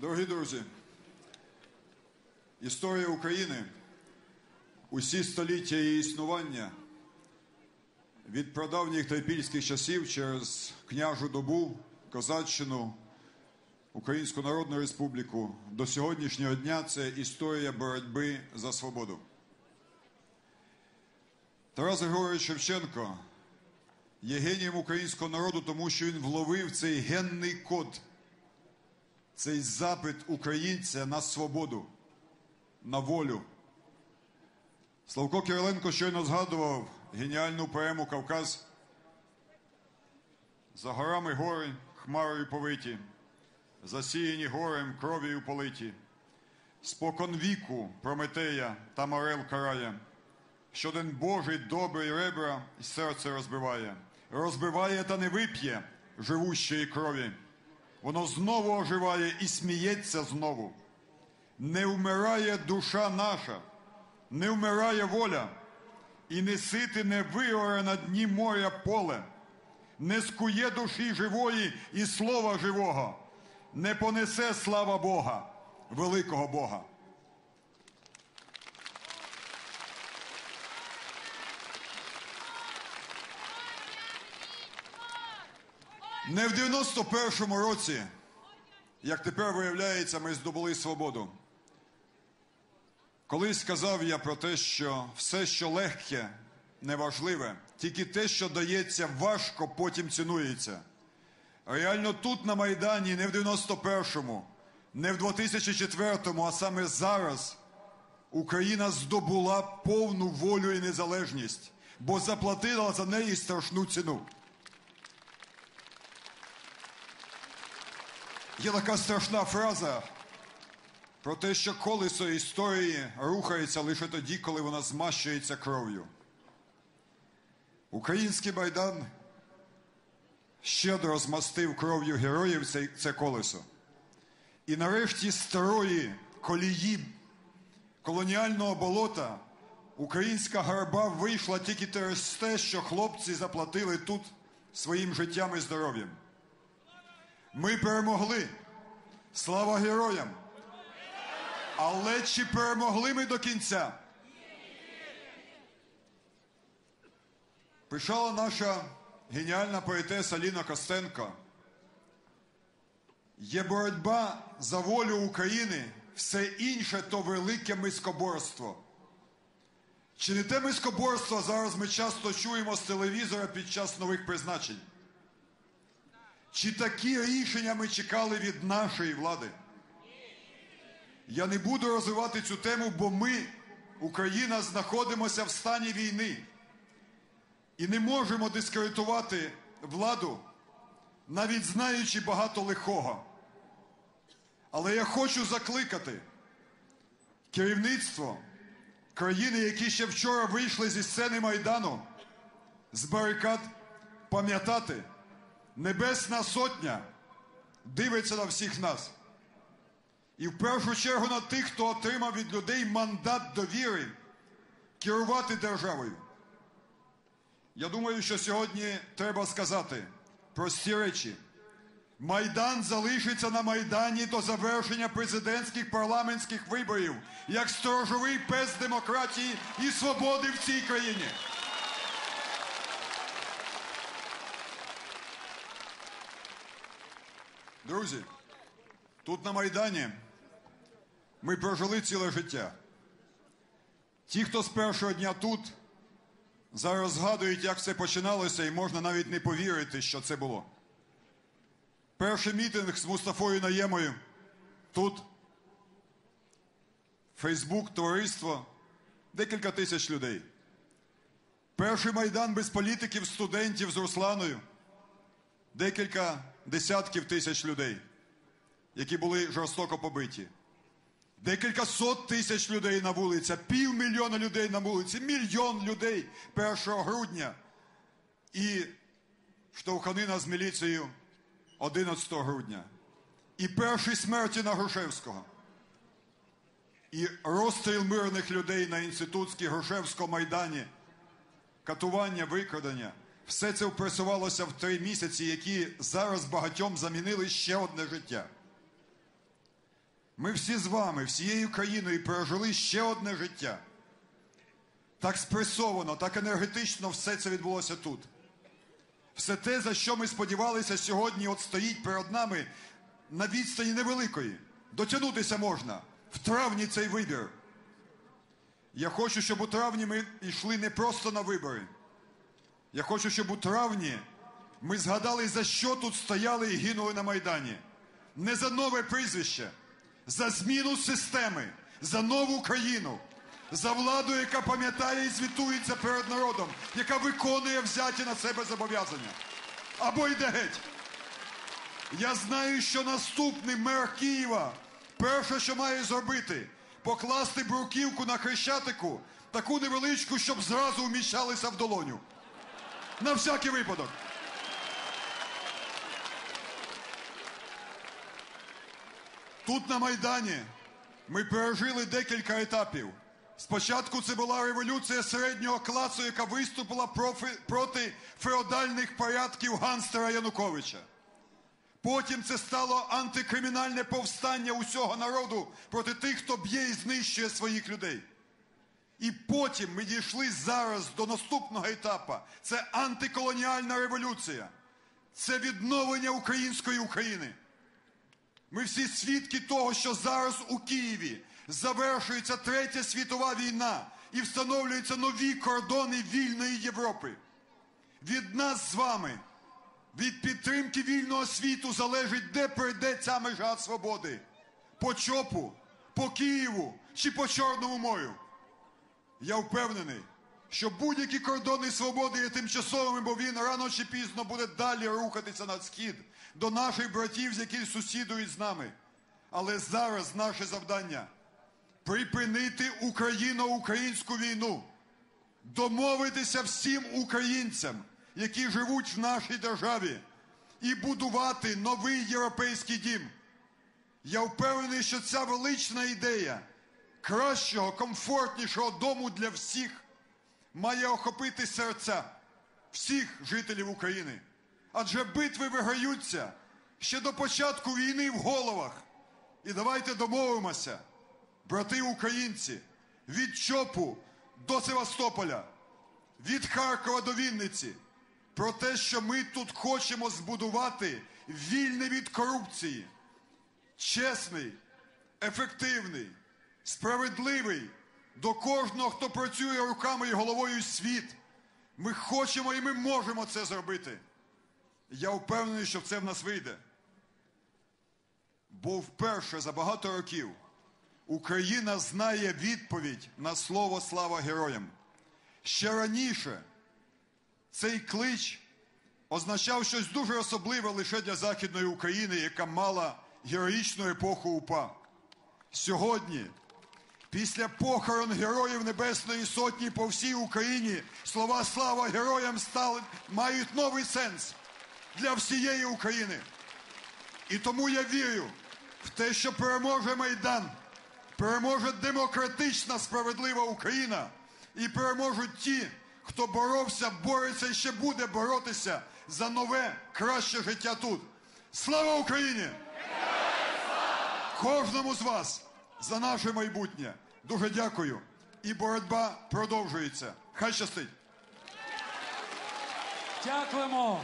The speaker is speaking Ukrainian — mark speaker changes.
Speaker 1: Дорогі друзі, історія України усі століття її існування від прадавніх трипільських часів через княжу добу, Козаччину, Українську Народну Республіку до сьогоднішнього дня це історія боротьби за свободу. Тарас Григорович Шевченко є генієм українського народу, тому що він вловив цей генний код, цей запит українця на свободу, на волю. Славко Кириленко щойно згадував геніальну поему Кавказ. За горами гори, хмарою повиті, засіяні горем кров'ю политі, спокон віку Прометея та Морел карає, щоден Божий добрий ребра і серце розбиває, розбиває та не вип'є живущої крові. Воно знову оживає і сміється знову. Не вмирає душа наша, не вмирає воля, і не сити не вигоре на дні моря поле, не скує душі живої і слова живого, не понесе слава Бога, великого Бога. Не в 91-му році, як тепер виявляється, ми здобули свободу. Колись сказав я про те, що все, що легке, неважливе, тільки те, що дається важко, потім цінується. Реально тут на Майдані, не в 91-му, не в 2004-му, а саме зараз Україна здобула повну волю і незалежність, бо заплатила за неї страшну ціну. Є така страшна фраза про те, що колесо історії рухається лише тоді, коли вона змащується кров'ю. Український майдан щедро змастив кров'ю героїв це, це колесо. І нарешті старої колії колоніального болота українська гарба вийшла тільки через те, що хлопці заплатили тут своїм життям і здоров'ям. Ми перемогли. Слава героям! Але чи перемогли ми до кінця? Пишала наша геніальна поетеса Ліна Костенко. Є боротьба за волю України, все інше то велике мискоборство. Чи не те мискоборство зараз ми часто чуємо з телевізора під час нових призначень? Чи такі рішення ми чекали від нашої влади? Я не буду розвивати цю тему, бо ми, Україна, знаходимося в стані війни і не можемо дискредитувати владу, навіть знаючи багато лихого. Але я хочу закликати керівництво країни, які ще вчора вийшли зі сцени Майдану, з барикад, пам'ятати, Небесна Сотня дивиться на всіх нас. І в першу чергу на тих, хто отримав від людей мандат довіри керувати державою. Я думаю, що сьогодні треба сказати прості речі. Майдан залишиться на Майдані до завершення президентських парламентських виборів як сторожовий пес демократії і свободи в цій країні. Друзі, тут на Майдані ми прожили ціле життя. Ті, хто з першого дня тут, зараз згадують, як все починалося, і можна навіть не повірити, що це було. Перший мітинг з Мустафою Наємою тут. Фейсбук, товариство, декілька тисяч людей. Перший майдан без політиків, студентів з Русланою, декілька десятків тисяч людей, які були жорстоко побиті. Декілька сот тисяч людей на вулиці, півмільйона людей на вулиці, мільйон людей 1 грудня. І штовханина з міліцією 11 грудня. І перші смерті на Грушевського. І розстріл мирних людей на інститутській Грушевському майдані, катування, викрадення. Все це впресувалося в три місяці, які зараз багатьом замінили ще одне життя. Ми всі з вами, всією країною пережили ще одне життя. Так спресовано, так енергетично все це відбулося тут. Все те, за що ми сподівалися сьогодні, от стоїть перед нами на відстані невеликої. Дотягнутися можна. В травні цей вибір. Я хочу, щоб у травні ми йшли не просто на вибори. Я хочу, щоб у травні ми згадали, за що тут стояли і гинули на Майдані. Не за нове прізвище, за зміну системи, за нову країну, за владу, яка пам'ятає і звітується перед народом, яка виконує взяті на себе зобов'язання. Або йде геть. Я знаю, що наступний мер Києва перше, що має зробити, покласти бруківку на хрещатику, таку невеличку, щоб зразу вміщалися в долоню. На всякий випадок. Тут на Майдані ми пережили декілька етапів. Спочатку це була революція середнього класу, яка виступила проти феодальних порядків ганстера Януковича. Потім це стало антикримінальне повстання усього народу проти тих, хто б'є і знищує своїх людей. І потім ми дійшли зараз до наступного етапу. Це антиколоніальна революція. Це відновлення української України. Ми всі свідки того, що зараз у Києві завершується третя світова війна і встановлюються нові кордони вільної Європи. Від нас з вами, від підтримки вільного світу залежить, де пройде ця межа свободи. По ЧОПу, по Києву чи по Чорному морю. Я впевнений, що будь-які кордони свободи є тимчасовими, бо він рано чи пізно буде далі рухатися на схід до наших братів, які сусідують з нами. Але зараз наше завдання припинити україно-українську війну, домовитися всім українцям, які живуть в нашій державі, і будувати новий європейський дім. Я впевнений, що ця велична ідея кращого, комфортнішого дому для всіх має охопити серця всіх жителів України. Адже битви виграються ще до початку війни в головах. І давайте домовимося, брати українці, від Чопу до Севастополя, від Харкова до Вінниці, про те, що ми тут хочемо збудувати вільний від корупції, чесний, ефективний, справедливий до кожного, хто працює руками і головою світ. Ми хочемо і ми можемо це зробити. Я впевнений, що це в нас вийде. Бо вперше за багато років Україна знає відповідь на слово слава героям. Ще раніше цей клич означав щось дуже особливе лише для Західної України, яка мала героїчну епоху УПА. Сьогодні, після похорон Героїв Небесної Сотні по всій Україні, слова слава героям стали, мають новий сенс для всієї України. І тому я вірю в те, що переможе Майдан, переможе демократична справедлива Україна і переможуть ті, хто боровся, бореться і ще буде боротися за нове, краще життя тут. Слава Україні! Кожному з вас за наше майбутнє. Дуже дякую. І боротьба продовжується. Хай щастить!
Speaker 2: Дякуємо.